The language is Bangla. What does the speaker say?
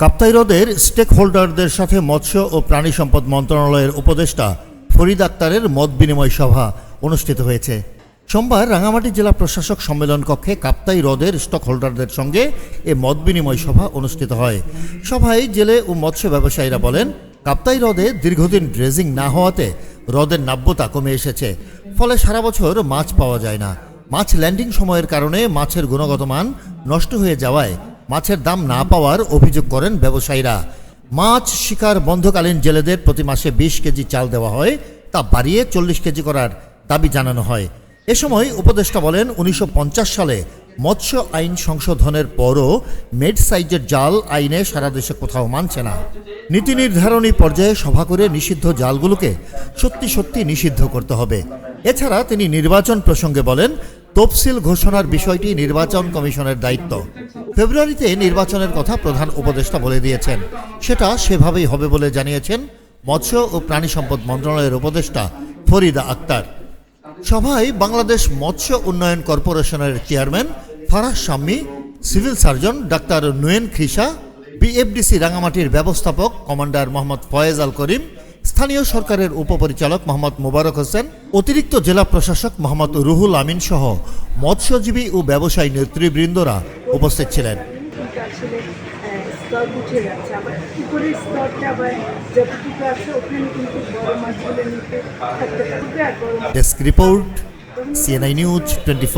কাপ্তাই হ্রদের স্টেক হোল্ডারদের সাথে মৎস্য ও প্রাণী সম্পদ মন্ত্রণালয়ের উপদেষ্টা ফরিদ আক্তারের মত বিনিময় সভা অনুষ্ঠিত হয়েছে। সোমবার রাঙামাটি জেলা প্রশাসক সম্মেলন কক্ষে কাপ্তাই হ্রদের স্টক হোল্ডারদের সঙ্গে এ মত বিনিময় সভা অনুষ্ঠিত হয়। সভায় জেলে ও মৎস্য ব্যবসায়ীরা বলেন, কাপ্তাই হ্রদে দীর্ঘদিন ড্রেজিং না হওয়াতে হ্রদের নাব্যতা কমে এসেছে, ফলে সারা বছর মাছ পাওয়া যায় না। মাছ ল্যান্ডিং সময়ের কারণে মাছের গুণগত মান নষ্ট হয়ে যাওয়ায় মাছের দাম না পাওয়ার অভিযোগ করেন ব্যবসায়ীরা। মাছ শিকার বন্ধকালীন জেলেদের প্রতি মাসে বিশ কেজি চাল দেওয়া হয়, তা বাড়িয়ে চল্লিশ কেজি করার দাবি জানানো হয়। এ সময় উপদেষ্টা বলেন, উনিশশো পঞ্চাশ সালে মৎস্য আইন সংশোধনের পরও মেড সাইজের জাল আইনে সারা দেশে কোথাও মানছে না। নীতি নির্ধারণী পর্যায়ে সভা করে নিষিদ্ধ জালগুলোকে সত্যি সত্যি নিষিদ্ধ করতে হবে। এছাড়া তিনি নির্বাচন প্রসঙ্গে বলেন তফসিল ঘোষণার বিষয়টি নির্বাচন কমিশনের দায়িত্ব। ফেব্রুয়ারিতে নির্বাচনের কথা প্রধান উপদেষ্টা বলে দিয়েছেন। সেটা সেভাবেই হবে বলে জানিয়েছেন মৎস্য ও প্রাণী সম্পদ মন্ত্রণালয়ের উপদেষ্টা ফরিদা আক্তার। সভায় বাংলাদেশ মৎস্য উন্নয়ন কর্পোরেশনের chairman Farah Shammi, civil surgeon doctor Nuen Khrisa BFDC রাঙামাটির ব্যবস্থাপক কমান্ডার মোহাম্মদ ফয়েজ আল করিম স্থানীয় সরকারের উপপরিচালক মোহাম্মদ মোবারক হোসেন, অতিরিক্ত জেলা প্রশাসক মোহাম্মদ রুহুল আমিন সহ মৎস্যজীবী ও ব্যবসায়ী নেতৃবৃন্দরা উপস্থিত ছিলেন। Desk report CNI news twenty